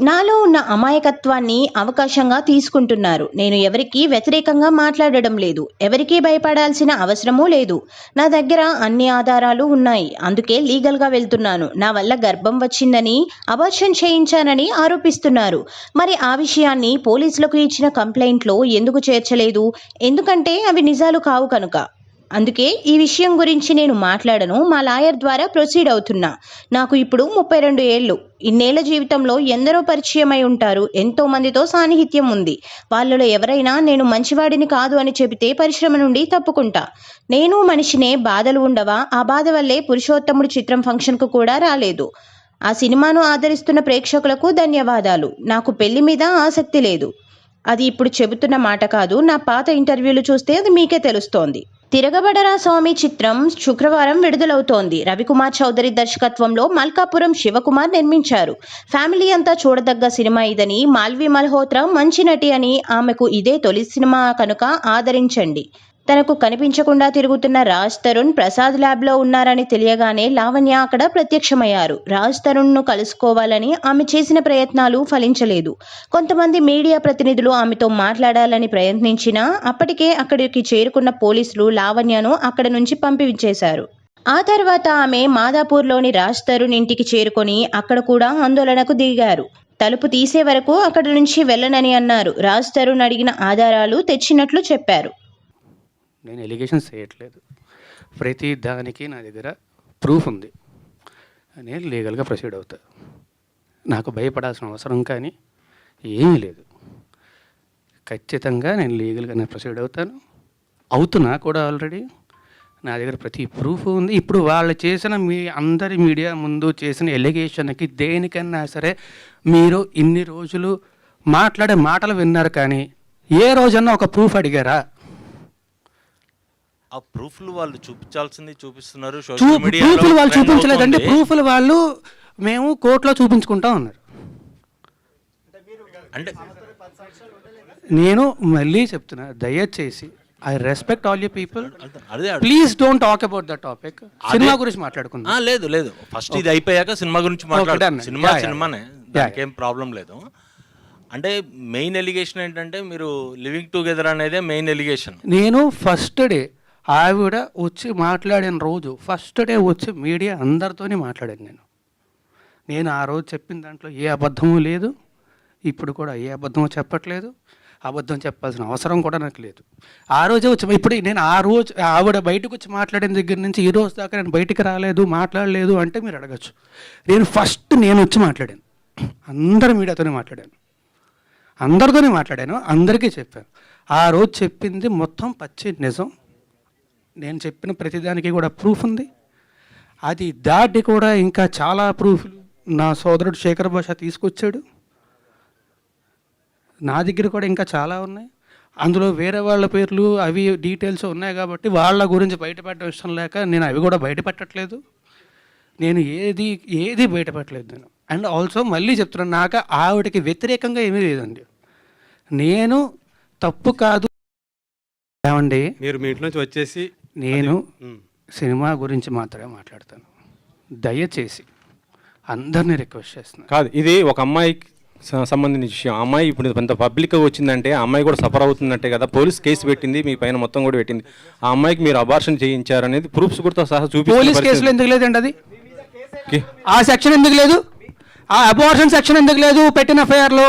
నాలో ఉన్న అమాయకత్వాన్ని అవకాశంగా తీసుకుంటున్నారు. నేను ఎవరికీ వ్యతిరేకంగా మాట్లాడడం లేదు. ఎవరికీ భయపడాల్సిన అవసరమూ లేదు. నా దగ్గర అన్ని ఆధారాలు ఉన్నాయి. అందుకే లీగల్గా వెళ్తున్నాను. నా వల్ల గర్భం వచ్చిందని అబార్షన్ చేయించానని ఆరోపిస్తున్నారు. మరి ఆ విషయాన్ని పోలీసులకు ఇచ్చిన కంప్లైంట్లో ఎందుకు చేర్చలేదు? ఎందుకంటే అవి నిజాలు కావు కనుక. అందుకే ఈ విషయం గురించి నేను మాట్లాడను మా లాయర్ ద్వారా ప్రొసీడ్ అవుతున్నా. నాకు ఇప్పుడు ముప్పై రెండు ఏళ్ళు. ఇన్నేళ్ళ జీవితంలో ఎందరో పరిచయం అయి ఉంటారు ఎంతో మందితో సాన్నిహిత్యం ఉంది. వాళ్ళలో ఎవరైనా నేను మంచివాడిని కాదు అని చెబితే పరిశ్రమ నుండి తప్పుకుంటా. నేను మనిషినే బాధలు ఉండవా? ఆ బాధ వల్లే పురుషోత్తముడు చిత్రం ఫంక్షన్కు కూడా రాలేదు. ఆ సినిమాను ఆదరిస్తున్న ప్రేక్షకులకు ధన్యవాదాలు. నాకు పెళ్ళి మీద ఆసక్తి లేదు. అది ఇప్పుడు చెబుతున్న మాట కాదు నా పాత ఇంటర్వ్యూలు చూస్తే అది మీకే తెలుస్తోంది. తిరగబడరా స్వామి చిత్రం? శుక్రవారం విడుదలవుతోంది. రవికుమార్ చౌదరి దర్శకత్వంలో మల్కాపురం శివకుమార్ నిర్మించారు. ఫ్యామిలీ అంతా చూడదగ్గ సినిమా ఇదని మాల్వి మల్హోత్రా మంచి నటి అని ఆమెకు ఇదే తొలి సినిమా కనుక ఆదరించండి. తనకు కనిపించకుండా తిరుగుతున్న రాజ్ తరుణ్ ప్రసాద్ ల్యాబ్లో ఉన్నారని తెలియగానే లావణ్య అక్కడ ప్రత్యక్షమయ్యారు. రాజ్ తరుణ్ను కలుసుకోవాలని ఆమె చేసిన ప్రయత్నాలు ఫలించలేదు. కొంతమంది మీడియా ప్రతినిధులు ఆమెతో మాట్లాడాలని ప్రయత్నించినా అప్పటికే అక్కడికి చేరుకున్న పోలీసులు లావణ్యను అక్కడ నుంచి పంపించేశారు. ఆ తర్వాత ఆమె మాదాపూర్లోని రాజ్ తరుణ్ ఇంటికి చేరుకొని అక్కడ కూడా ఆందోళనకు దిగారు. తలుపు తీసే వరకు అక్కడి నుంచి వెళ్ళనని అన్నారు. రాజ్ తరుణ్ అడిగిన ఆధారాలు తెచ్చినట్లు చెప్పారు. నేను ఎలిగేషన్స్ చేయట్లేదు. ప్రతి దానికి నా దగ్గర ప్రూఫ్ ఉంది. నేను లీగల్గా ప్రొసీడ్ అవుతా. నాకు భయపడాల్సిన అవసరం కానీ ఏమీ లేదు. ఖచ్చితంగా నేను లీగల్గా నేను ప్రొసీడ్ అవుతాను. అవుతున్నా కూడా ఆల్రెడీ నా దగ్గర ప్రతి ప్రూఫ్ ఉంది. ఇప్పుడు వాళ్ళు చేసిన మీ అందరి మీడియా ముందు చేసిన ఎలిగేషన్కి దేనికన్నా సరే మీరు ఇన్ని రోజులు మాట్లాడే మాటలు విన్నారు కానీ ఏ రోజన్నా ఒక ప్రూఫ్ అడిగారా? ఆ ప్రూఫ్లు వాళ్ళు చూపించాల్సింది చూపిస్తున్నారు సోషల్ మీడియాలో ప్రూఫ్లు వాళ్ళు చూపించలేదంటే అవుతోంది. ప్రూఫ్లు వాళ్ళు మేము కోర్టులో చూపించుకుంటాం అన్నారు అంటే నేను మళ్ళీ చెప్తున్నా దయచేసి I respect all you people అదే అడు- please don't talk about the topic cinema గురించి మాట్లాడుకుందాం. ఆ, లేదు లేదు. ఫస్ట్ ఇది అయిపోయాక సినిమా గురించి done. Cinema Yeah, yeah. సినిమానే. దానికి ఏం ప్రాబ్లం లేదు. అంటే మెయిన్ ఎలిగేషన్ ఏంటంటే మీరు లివింగ్ టుగెదర్ అనేదే మెయిన్ ఎలిగేషన్ నేను ఫస్ట్ డే ఆవిడ వచ్చి మాట్లాడిన రోజు ఫస్ట్ డే వచ్చి మీడియా అందరితోనే మాట్లాడాను నేను. నేను ఆ రోజు చెప్పిన దాంట్లో ఏ అబద్ధము లేదు. ఇప్పుడు కూడా ఏ అబద్ధమో చెప్పట్లేదు. అబద్ధం చెప్పాల్సిన అవసరం కూడా నాకు లేదు. ఆ రోజే వచ్చి ఇప్పుడు నేను ఆ రోజు ఆవిడ బయటకు వచ్చి మాట్లాడిన దగ్గర నుంచి ఈ రోజు దాకా నేను బయటికి రాలేదు మాట్లాడలేదు అంటే మీరు అడగచ్చు. నేను ఫస్ట్ నేను వచ్చి మాట్లాడాను. అందరి మీడియాతోనే మాట్లాడాను. అందరితోనే మాట్లాడాను అందరికీ చెప్పాను. ఆ రోజు చెప్పింది మొత్తం పచ్చి నిజం. నేను చెప్పిన ప్రతిదానికి కూడా ప్రూఫ్ ఉంది. అది దాటి కూడా ఇంకా చాలా ప్రూఫ్లు నా సోదరుడు శేఖర్ భాష తీసుకొచ్చాడు. నా దగ్గర కూడా ఇంకా చాలా ఉన్నాయి. అందులో వేరే వాళ్ళ పేర్లు అవి డీటెయిల్స్ ఉన్నాయి కాబట్టి వాళ్ళ గురించి బయటపెట్టడం ఇష్టం లేక నేను అవి కూడా బయటపెట్టట్లేదు. నేను ఏది ఏది బయటపెట్టలేదు నేను. అండ్ ఆల్సో మళ్ళీ చెప్తున్నాను నాకు ఆవిడకి వ్యతిరేకంగా ఏమీ లేదండి. నేను తప్పు కాదు. ఏమండి? మీరు మీ ఇంటి నుంచి వచ్చేసి నేను సినిమా గురించి మాత్రమే మాట్లాడతాను. దయచేసి అందరినీ రిక్వెస్ట్ చేస్తున్నాను కాదు ఇది ఒక అమ్మాయికి సంబంధించిన విషయం. అమ్మాయి ఇప్పుడు కొంత పబ్లిక్ వచ్చిందంటే ఆ అమ్మాయి కూడా సఫర్ అవుతుందంటే కదా. పోలీస్ కేసు పెట్టింది మీ పైన మొత్తం కూడా పెట్టింది. ఆ అమ్మాయికి మీరు అబార్షన్ చేయించారు అనేది ప్రూఫ్స్ కూడా సహా పోలీస్ కేసులో ఎందుకు లేదండి అది? ఆ సెక్షన్ ఎందుకు లేదు? ఆ అబార్షన్ సెక్షన్ ఎందుకు లేదు? పెట్టిన ఎఫ్ఐఆర్లో